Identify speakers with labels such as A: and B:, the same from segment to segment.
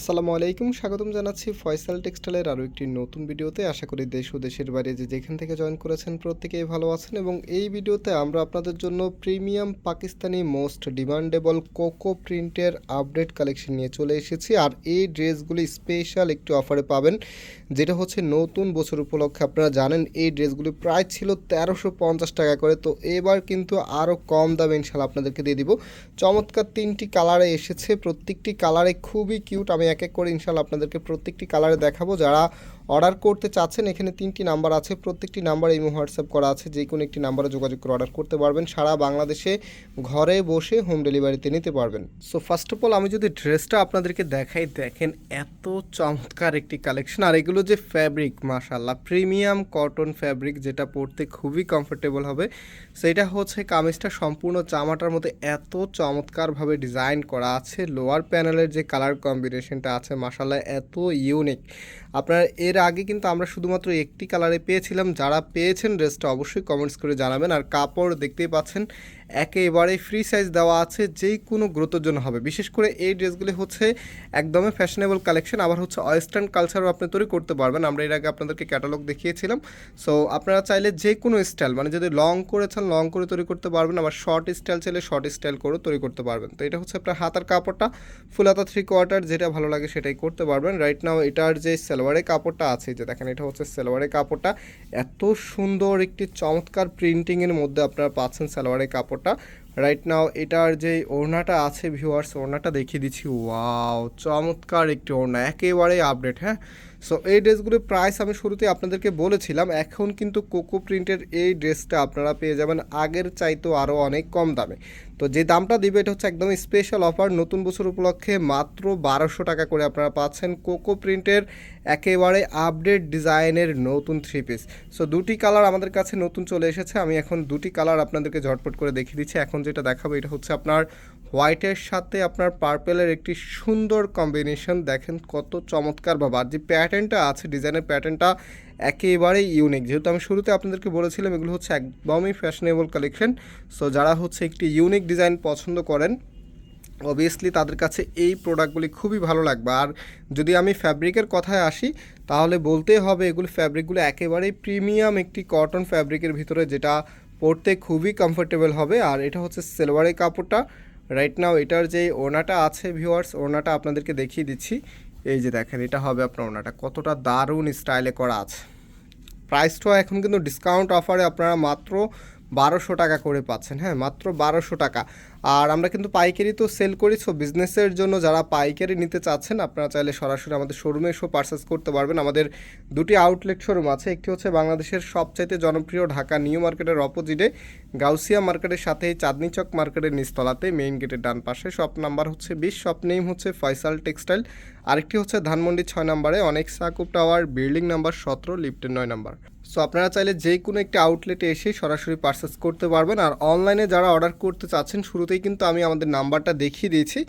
A: আসসালামু আলাইকুম, স্বাগতম জানাচ্ছি ফয়সাল টেক্সটাইলের আরও একটি নতুন ভিডিওতে। আশা করি দেশ ও দেশের বাইরে যে যেখান থেকে জয়েন করেছেন প্রত্যেকেই ভালো আছেন এবং এই ভিডিওতে আমরা আপনাদের জন্য premium Pakistani most demandable coco প্রিন্টের আপডেট কালেকশন নিয়ে চলে এসেছি। আর এই ড্রেসগুলি স্পেশাল একটি অফারে পাবেন, যেটা হচ্ছে নতুন বছর উপলক্ষে। আপনারা জানেন, এই ড্রেসগুলি প্রায় ছিল তেরোশো পঞ্চাশ টাকা করে। তো এবার কিন্তু আরও কম দামে ইনশাল্লাহ আপনাদেরকে দিয়ে দিব। চমৎকার তিনটি কালারে এসেছে। প্রত্যেকটি কালারে খুবই কিউট। আমি এক এক করে ইনশাল্লাহ আপনাদেরকে প্রত্যেকটি কালারে দেখাবো। যারা অর্ডার করতে চাচ্ছেন, এখানে তিনটি নাম্বার আছে। প্রত্যেকটি নাম্বার এই হোয়াটসঅ্যাপ করা আছে। যে কোনো একটি নাম্বারে যোগাযোগ করে অর্ডার করতে পারবেন। সারা বাংলাদেশে ঘরে বসে হোম ডেলিভারিতে নিতে পারবেন। সো ফার্স্ট অফ অল আমি যদি ড্রেসটা আপনাদেরকে দেখাই, দেখেন এত চমৎকার একটি কালেকশন আর এগুলো যে ফ্যাব্রিক মাশাল্লাহ প্রিমিয়াম কটন ফ্যাব্রিক যেটা পরতে খুবই কমফোর্টেবল হবে। সেটা হচ্ছে কামিজটা সম্পূর্ণ জামাটার মধ্যে এত চমৎকারভাবে ডিজাইন করা আছে। লোয়ার প্যানেলের যে কালার কম্বিনেশনটা আছে মাসাল্লাহ এত ইউনিক আপনার এর আগে কিন্তু আমরা শুধুমাত্র একটি কালারে পেয়েছিলাম, যারা পেয়েছেন ড্রেসটা অবশ্যই কমেন্টস করে জানাবেন। আর কাপড় দেখতেই পাচ্ছেন একেবারে ফ্রি সাইজ দেওয়া আছে, যেই কোনো গ্রোথের জন্য হবে। বিশেষ করে এই ড্রেসগুলি হচ্ছে একদমই ফ্যাশনেবল কালেকশন আবার হচ্ছে ওয়েস্টার্ন কালচারও আপনি তৈরি করতে পারবেন। আমরা এর আগে আপনাদেরকে ক্যাটালগ দেখিয়েছিলাম। সো আপনারা চাইলে যে কোনো স্টাইল মানে যদি লং করে চান লং করে তৈরি করতে পারবেন। আবার শর্ট স্টাইল চাইলে শর্ট স্টাইল করেও তৈরি করতে পারবেন। তো এটা হচ্ছে আপনার হাতার কাপড়টা ফুল হাতা থ্রি কোয়ার্টার যেটা ভালো লাগে সেটাই করতে পারবেন। রাইট নাও এটার যে সালোয়ারের কাপড়টা আছে যে দেখেন, এটা হচ্ছে সালোয়ারের কাপড়টা। এত সুন্দর একটি চমৎকার প্রিন্টিংয়ের মধ্যে আপনারা পাচ্ছেন সালোয়ারের কাপড়টা রাইট নাও এটার যে ওড়নাটা আছে ভিউয়ার্স ওড়নাটা দেখিয়ে দিচ্ছি। ওয়াও চমৎকার একটি ওড়না। একেবারেই আপডেট হ্যাঁ? সো এই ড্রেসগুলোর প্রাইস আমি শুরুতে আপনাদেরকে বলেছিলাম। এখন কিন্তু কোকো প্রিন্টের এই ড্রেসটা আপনারা পেয়ে যাবেন। আগের চাইতেও আরও অনেক কম দামে। তো যে দামটা দিবে, এটা হচ্ছে একদম স্পেশাল অফার নতুন বছর উপলক্ষে মাত্র বারোশো টাকা করে আপনারা পাচ্ছেন কোকো প্রিন্টের একেবারে আপডেট ডিজাইনের নতুন থ্রি পিস সো দুটি কালার আমাদের কাছে নতুন চলে এসেছে। আমি এখন দুটি কালার আপনাদেরকে ঝটপট করে দেখিয়ে দিচ্ছি। এখন যেটা দেখাবো, এটা হচ্ছে আপনার হোয়াইটের সাথে আপনার পার্পেলের একটি সুন্দর কম্বিনেশন দেখেন কত চমৎকার বাবা। যে প্যাটার্নটা আছে, ডিজাইনের প্যাটার্নটা একেবারেই ইউনিক যেহেতু আমি শুরুতে আপনাদেরকে বলেছিলাম এগুলো হচ্ছে একদমই ফ্যাশনেবল কালেকশন সো যারা হচ্ছে একটি ইউনিক ডিজাইন পছন্দ করেন অবভিয়াসলি তাদের কাছে এই প্রোডাক্টগুলি খুবই ভালো লাগবে। আর যদি আমি ফ্যাব্রিকের কথায় আসি, তাহলে বলতেই হবে এগুলো ফ্যাব্রিকগুলো একেবারেই প্রিমিয়াম একটি কটন ফ্যাব্রিকের ভিতরে, যেটা পরতে খুবই কমফোর্টেবল হবে। আর এটা হচ্ছে সেলভারের কাপড়টা। রাইট নাও এটার যে ওনাটা আছে ভিউয়ার্স ওনাটা আপনাদেরকে দেখিয়ে দিচ্ছি। এই যে দেখেন, এটা হবে আপনার ওনাটা কতটা দারুণ স্টাইলে করা আছে। প্রাইসটাও এখন কিন্তু ডিসকাউন্ট অফারে আপনারা মাত্র বারোশো টাকা করে পাচ্ছেন হ্যাঁ মাত্র বারোশো টাকা। আর আমরা কিন্তু পাইকারি তো সেল করি সো বিজনেসের জন্য যারা পাইকারি নিতে চাচ্ছেন, আপনারা চাইলে সরাসরি আমাদের শোরুমে এসেও পারচেস করতে পারবেন। আমাদের দুটি আউটলেট শোরুম আছে, একটি হচ্ছে বাংলাদেশের সবচাইতে জনপ্রিয় ঢাকা নিউ মার্কেটের অপোজিটে গাউসিয়া মার্কেটের সাথে চাঁদনি চক মার্কেটের নিচতলাতে মেইন গেটের ডান পাশে। শপ নাম্বার হচ্ছে বিশ শপ নেম হচ্ছে ফয়সাল টেক্সটাইল আরেকটি হচ্ছে ধানমন্ডি ছয় নম্বরে অনেক সাকুপ টাওয়ার বিল্ডিং নাম্বার সতেরো লিফটের নয় নাম্বার। সো আপনারা চাইলে যে কোনো একটি আউটলেটে এসে সরাসরি পারচেস করতে পারবেন। আর অনলাইনে যারা অর্ডার করতে চাচ্ছেন, শুরুতেই কিন্তু আমি আমাদের নাম্বারটা দেখিয়ে দিয়েছি।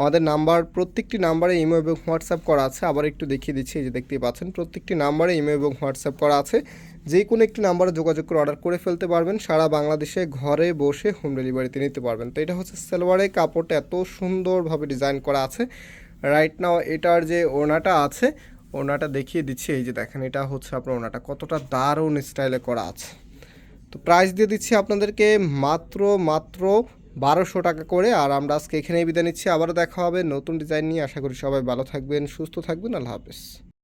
A: আমাদের নাম্বার, প্রত্যেকটি নাম্বারে ইমো এবং হোয়াটসঅ্যাপ করা আছে। আবার একটু দেখিয়ে দিচ্ছি, এই যে দেখতেই পাচ্ছেন, প্রত্যেকটি নাম্বারে ইমো এবং হোয়াটসঅ্যাপ করা আছে। যে কোনো একটি নাম্বারে যোগাযোগ করে অর্ডার করে ফেলতে পারবেন। সারা বাংলাদেশে ঘরে বসে হোম ডেলিভারিতে নিতে পারবেন। তো এটা হচ্ছে সালোয়ারের কাপড়টা এত সুন্দরভাবে ডিজাইন করা আছে। রাইট নাও এটার যে ওনাটা আছে ওনাটা দেখিয়ে দিচ্ছি। এই যে দেখেন, এটা হচ্ছে আপনার ওনাটা। কতটা দারুণ স্টাইলে করা আছে। তো প্রাইস দিয়ে দিচ্ছি আপনাদেরকে মাত্র মাত্র বারোশো টাকা করে। আর আমরা আজকে এখানেই বিদায় নিচ্ছি। আবারও দেখা হবে নতুন ডিজাইন নিয়ে। আশা করি সবাই ভালো থাকবেন, সুস্থ থাকবেন। আল্লাহ হাফেজ।